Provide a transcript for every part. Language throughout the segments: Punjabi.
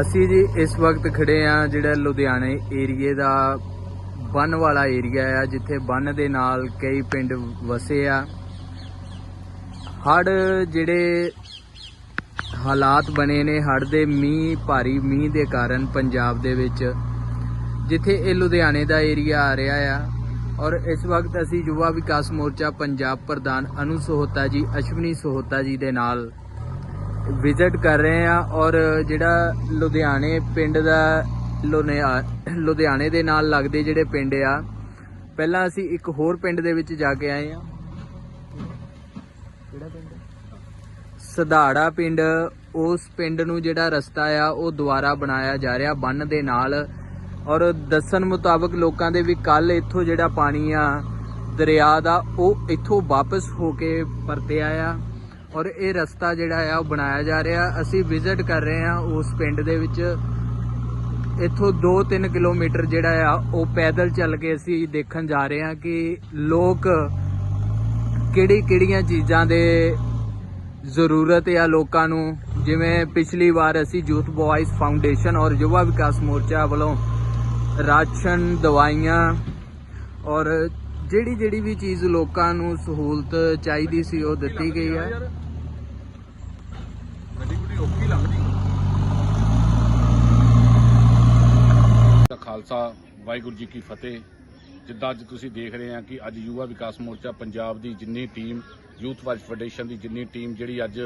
ਅਸੀਂ ਜੀ ਇਸ ਵਕਤ ਖੜੇ ਆ ਜਿਹੜਾ ਲੁਧਿਆਣੇ ਏਰੀਏ ਦਾ ਬੰਨ ਵਾਲਾ ਏਰੀਆ ਆ, ਜਿੱਥੇ ਬੰਨ ਦੇ ਨਾਲ ਕਈ ਪਿੰਡ ਵਸੇ ਆ। ਹੜ ਜਿਹੜੇ ਹਾਲਾਤ ਬਣੇ ਨੇ ਹੜ ਦੇ ਮੀਂਹ, ਭਾਰੀ ਮੀਂਹ ਦੇ ਕਾਰਨ ਪੰਜਾਬ ਦੇ ਵਿੱਚ, ਜਿੱਥੇ ਇਹ ਲੁਧਿਆਣੇ ਦਾ ਏਰੀਆ ਆ ਰਿਹਾ ਆ। ਔਰ ਇਸ ਵਕਤ ਅਸੀਂ ਯੁਵਾ ਵਿਕਾਸ ਮੋਰਚਾ ਪੰਜਾਬ ਪ੍ਰਧਾਨ ਅਨੂ ਸੋਹਤਾ ਜੀ, ਅਸ਼ਵਨੀ ਸੋਹਤਾ ਜੀ ਦੇ ਨਾਲ ਵਿਜ਼ਿਟ ਕਰ ਰਹੇ ਆ ਔਰ ਜਿਹੜਾ ਲੁਧਿਆਣੇ ਪਿੰਡ ਦਾ ਲੁਨਿਆ- ਲੁਧਿਆਣੇ ਦੇ ਨਾਲ ਲੱਗਦੇ ਜਿਹੜੇ ਪਿੰਡ ਆ, ਪਹਿਲਾਂ ਅਸੀਂ ਇੱਕ ਹੋਰ ਪਿੰਡ ਦੇ ਵਿੱਚ ਜਾ ਕੇ ਆਏ ਆ ਕਿਹੜਾ ਪਿੰਡ? ਸਧਾੜਾ ਪਿੰਡ, ਉਸ ਪਿੰਡ ਨੂੰ ਜਿਹੜਾ ਰਸਤਾ ਆ, ਉਹ ਦੁਬਾਰਾ ਬਣਾਇਆ ਜਾ ਰਿਹਾ, ਬੰਨ ਦੇ ਨਾਲ। ਔਰ ਦੱਸਣ ਮੁਤਾਬਕ ਲੋਕਾਂ ਦੇ ਵੀ ਕੱਲ ਇੱਥੋਂ ਜਿਹੜਾ ਪਾਣੀ ਆ, ਦਰਿਆ ਦਾ, ਉਹ ਇੱਥੋਂ ਵਾਪਸ ਹੋ ਕੇ ਪਰਤਿਆ ਆ। ਔਰ ਇਹ ਰਸਤਾ ਜਿਹੜਾ ਆ, ਉਹ ਬਣਾਇਆ ਜਾ ਰਿਹਾ। ਅਸੀਂ ਵਿਜ਼ਿਟ ਕਰ ਰਹੇ ਹਾਂ ਉਸ ਪਿੰਡ ਦੇ ਵਿੱਚ। ਇੱਥੋਂ 2-3 ਕਿਲੋਮੀਟਰ ਜਿਹੜਾ ਆ, ਉਹ ਪੈਦਲ ਚੱਲ ਕੇ ਅਸੀਂ ਦੇਖਣ ਜਾ ਰਹੇ ਹਾਂ ਕਿ ਲੋਕ ਕਿਹੜੀ ਕਿਹੜੀਆਂ ਚੀਜ਼ਾਂ ਦੇ ਜ਼ਰੂਰਤ ਆ ਲੋਕਾਂ ਨੂੰ। ਜਿਵੇਂ ਪਿਛਲੀ ਵਾਰ ਅਸੀਂ ਯੂਥ ਬॉयਜ਼ ਫਾਊਂਡੇਸ਼ਨ ਔਰ ਯੁਵਾ ਵਿਕਾਸ ਮੋਰਚਾ ਵੱਲੋਂ ਰਾਸ਼ਨ, ਦਵਾਈਆਂ ਔਰ ਜਿਹੜੀ ਜਿਹੜੀ ਵੀ ਚੀਜ਼ ਲੋਕਾਂ ਨੂੰ ਸਹੂਲਤ ਚਾਹੀਦੀ ਸੀ ਉਹ ਦਿੱਤੀ ਗਈ ਆ ਗੱਡੀ ਗੁੱਡੀ ਔਖੀ ਲੱਗਦੀ। ਦਾ ਖਾਲਸਾ ਵਾਹਿਗੁਰੂ ਜੀ ਕੀ ਫਤਿਹ। ਜਿੱਦਾਂ ਅੱਜ ਤੁਸੀਂ ਦੇਖ ਰਹੇ ਆ ਕਿ ਅੱਜ ਯੁਵਾ ਵਿਕਾਸ ਮੋਰਚਾ ਪੰਜਾਬ ਦੀ ਜਿੰਨੀ ਟੀਮ ਯੂਥ ਵਾਈਜ਼ ਫੈਡਰੇਸ਼ਨ ਦੀ ਜਿੰਨੀ ਟੀਮ ਜਿਹੜੀ ਅੱਜ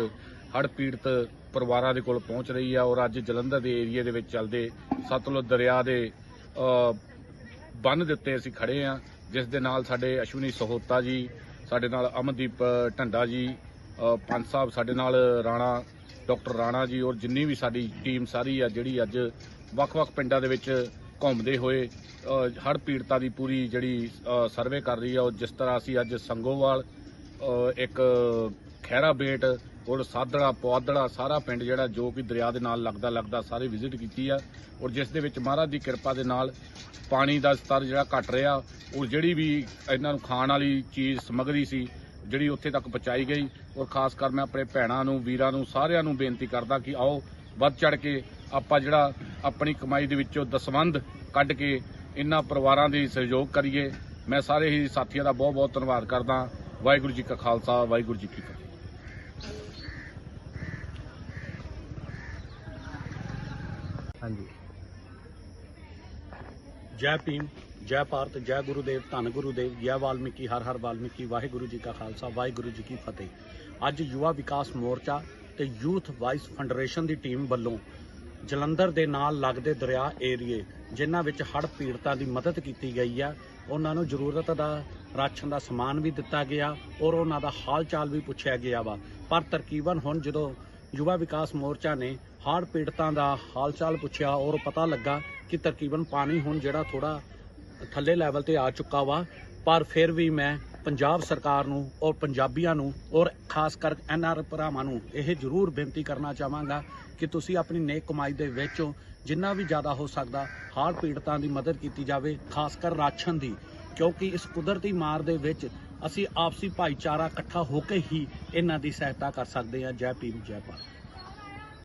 ਹੜ੍ਹ ਪੀੜਤ ਪਰਿਵਾਰਾਂ ਦੇ ਕੋਲ ਪਹੁੰਚ ਰਹੀ ਆ ਔਰ ਅੱਜ ਜਲੰਧਰ ਦੇ ਏਰੀਏ ਦੇ ਵਿੱਚ ਚੱਲਦੇ ਸਤਲੁਜ ਦਰਿਆ ਦੇ ਬੰਨ ਦੇ ਉੱਤੇ ਅਸੀਂ ਖੜੇ ਆ ਜਿਸ ਦੇ ਨਾਲ ਸਾਡੇ ਅਸ਼ਵਨੀ ਸਹੋਤਾ ਜੀ ਸਾਡੇ ਨਾਲ ਅਮਨਦੀਪ ਢੰਡਾ ਜੀ ਅ, ਪੰਜ ਸਾਹਿਬ ਸਾਡੇ ਨਾਲ ਰਾਣਾ ਡਾਕਟਰ ਰਾਣਾ ਜੀ ਔਰ ਜਿੰਨੀ ਵੀ ਸਾਡੀ ਟੀਮ ਸਾਰੀ ਆ ਜਿਹੜੀ ਅੱਜ ਵੱਖ-ਵੱਖ ਪਿੰਡਾਂ ਦੇ ਵਿੱਚ ਘੁੰਮਦੇ ਹੋਏ ਹੜ ਪੀੜਤਾਂ ਦੀ ਪੂਰੀ ਜਿਹੜੀ ਸਰਵੇ ਕਰ ਰਹੀ ਆ ਔਰ ਜਿਸ ਤਰ੍ਹਾਂ ਅਸੀਂ ਅੱਜ ਸੰਗੋਵਾਲ ਇੱਕ ਖਹਿਰਾ ਬੇਟ ਔਰ ਸਾਧੜਾ ਪੌਦੜਾ ਸਾਰਾ ਪਿੰਡ ਜਿਹੜਾ ਜੋ ਕਿ ਦਰਿਆ ਦੇ ਨਾਲ ਲੱਗਦਾ ਲੱਗਦਾ, ਸਾਰੇ ਵਿਜ਼ਿਟ ਕੀਤੀ ਆ। ਔਰ ਜਿਸ ਦੇ ਵਿੱਚ ਮਹਾਰਾਜ ਦੀ ਕਿਰਪਾ ਦੇ ਨਾਲ ਪਾਣੀ ਦਾ ਸਤਰ ਜਿਹੜਾ ਘਟ ਰਿਹਾ, ਔਰ ਜਿਹੜੀ ਵੀ ਇਹਨਾਂ ਨੂੰ ਖਾਣ ਵਾਲੀ ਚੀਜ਼, ਸਮਗਰੀ ਸੀ, ਜਿਹੜੀ ਉੱਥੇ ਤੱਕ ਪਹੁੰਚਾਈ ਗਈ। ਔਰ ਖਾਸ ਕਰ ਮੈਂ ਆਪਣੇ ਭੈਣਾਂ ਨੂੰ, ਵੀਰਾਂ ਨੂੰ, ਸਾਰਿਆਂ ਨੂੰ ਬੇਨਤੀ ਕਰਦਾ ਕਿ ਆਓ, ਵੱਧ ਚੜ ਕੇ ਆਪਾਂ ਜਿਹੜਾ ਆਪਣੀ ਕਮਾਈ ਦੇ ਵਿੱਚੋਂ ਦਸਵੰਧ ਕੱਢ ਕੇ ਇਹਨਾਂ ਪਰਿਵਾਰਾਂ ਦੀ ਸਹਿਯੋਗ ਕਰੀਏ। ਮੈਂ ਸਾਰੇ ਹੀ ਸਾਥੀਆਂ ਦਾ ਬਹੁਤ ਬਹੁਤ ਧੰਨਵਾਦ ਕਰਦਾ। ਵਾਹਿਗੁਰੂ ਜੀ ਕਾ ਖਾਲਸਾ, ਵਾਹਿਗੁਰੂ ਜੀ ਕੀ ਫਤਿਹ। ਹਾਂਜੀ। ਜੈ ਭੀਮ, ਜੈ ਭਾਰਤ, ਜੈ ਗੁਰੂਦੇਵ, ਧੰਨ ਗੁਰੂਦੇਵ, ਜੈ ਵਾਲਮੀਕੀ, ਹਰ ਹਰ ਵਾਲਮੀਕੀ, ਵਾਹਿਗੁਰੂ ਜੀ ਕਾ ਖਾਲਸਾ, ਵਾਹਿਗੁਰੂ ਜੀ ਕੀ ਫਤਿਹ। ਅੱਜ ਯੁਵਾ ਵਿਕਾਸ ਮੋਰਚਾ ਤੇ ਯੂਥ ਵਾਈਸ ਫੈਡਰੇਸ਼ਨ ਦੀ ਟੀਮ ਵੱਲੋਂ ਜਲੰਧਰ ਦੇ ਨਾਲ ਲੱਗਦੇ ਦਰਿਆ ਏਰੀਏ, ਜਿਨ੍ਹਾਂ ਵਿੱਚ ਹੜ੍ਹ ਪੀੜਤਾਂ ਦੀ ਮਦਦ ਕੀਤੀ ਗਈ ਆ, ਉਹਨਾਂ ਨੂੰ ਜ਼ਰੂਰਤ ਦਾ ਰਾਸ਼ਨ ਦਾ ਸਮਾਨ ਵੀ ਦਿੱਤਾ ਗਿਆ ਔਰ ਉਹਨਾਂ ਦਾ ਹਾਲ ਚਾਲ ਵੀ ਪੁੱਛਿਆ ਗਿਆ ਵਾ। ਪਰ ਤਰਕੀਬਨ ਹੁਣ ਜਦੋਂ ਯੁਵਾ ਵਿਕਾਸ ਮੋਰਚਾ ਨੇ ਹੜ੍ਹ ਪੀੜਤਾਂ ਦਾ ਹਾਲ ਚਾਲ ਪੁੱਛਿਆ ਔਰ ਪਤਾ ਲੱਗਾ ਕਿ ਤਰਕੀਬਨ ਪਾਣੀ ਹੁਣ ਜਿਹੜਾ ਥੋੜਾ ਥੱਲੇ ਲੈਵਲ ਤੇ ਆ ਚੁੱਕਾ ਵਾ, ਪਰ ਫਿਰ ਵੀ ਮੈਂ ਪੰਜਾਬ ਸਰਕਾਰ ਨੂੰ ਔਰ ਪੰਜਾਬੀਆਂ ਨੂੰ ਔਰ ਖਾਸ ਕਰ ਐਨ ਆਰ ਭਰਾਵਾਂ ਨੂੰ ਇਹ ਜ਼ਰੂਰ ਬੇਨਤੀ ਕਰਨਾ ਚਾਹਾਂਗਾ ਕਿ ਤੁਸੀਂ ਆਪਣੀ ਨੇਕ ਕਮਾਈ ਦੇ ਵਿੱਚੋਂ ਜਿੰਨਾ ਵੀ ਜ਼ਿਆਦਾ ਹੋ ਸਕਦਾ ਹਾਰ ਪੀੜਤਾਂ ਦੀ ਮਦਦ ਕੀਤੀ ਜਾਵੇ, ਖਾਸ ਕਰ ਰਾਸ਼ਨ ਦੀ, ਕਿਉਂਕਿ ਇਸ ਕੁਦਰਤੀ ਮਾਰ ਦੇ ਵਿੱਚ ਅਸੀਂ ਆਪਸੀ ਭਾਈਚਾਰਾ ਇਕੱਠਾ ਹੋ ਕੇ ਹੀ ਇਹਨਾਂ ਦੀ ਸਹਾਇਤਾ ਕਰ ਸਕਦੇ ਹਾਂ। ਜੈ ਭੀਮ, ਜੈ ਭਾਰਤ।